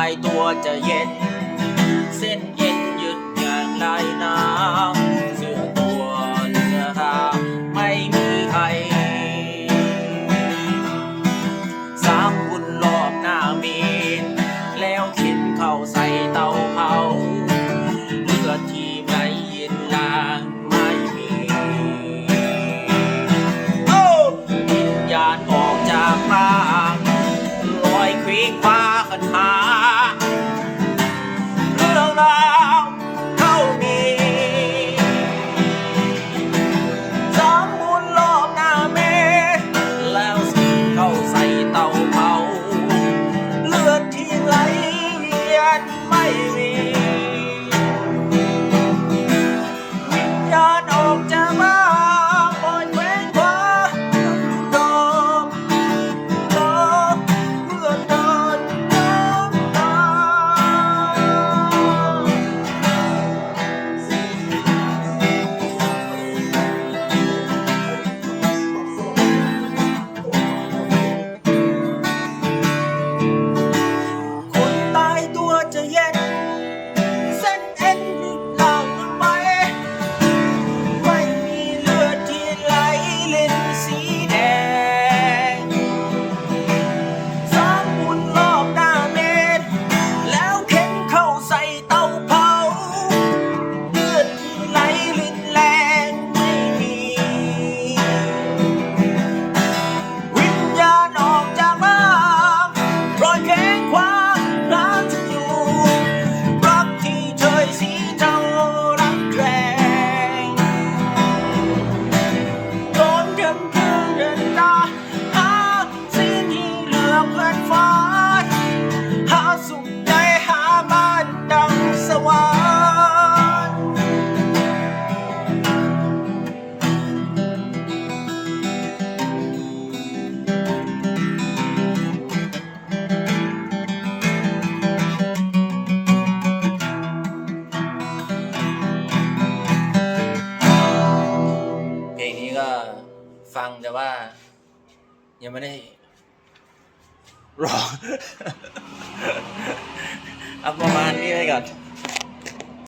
ายตัวจะเย็น เส้นเย็นยึดอย่างไรหน้ำ วรรค์เพลงนี้ก็ฟังแต่ว่า ยังไม่ได้ร้อง เอาประมาณนี้ไปก่อน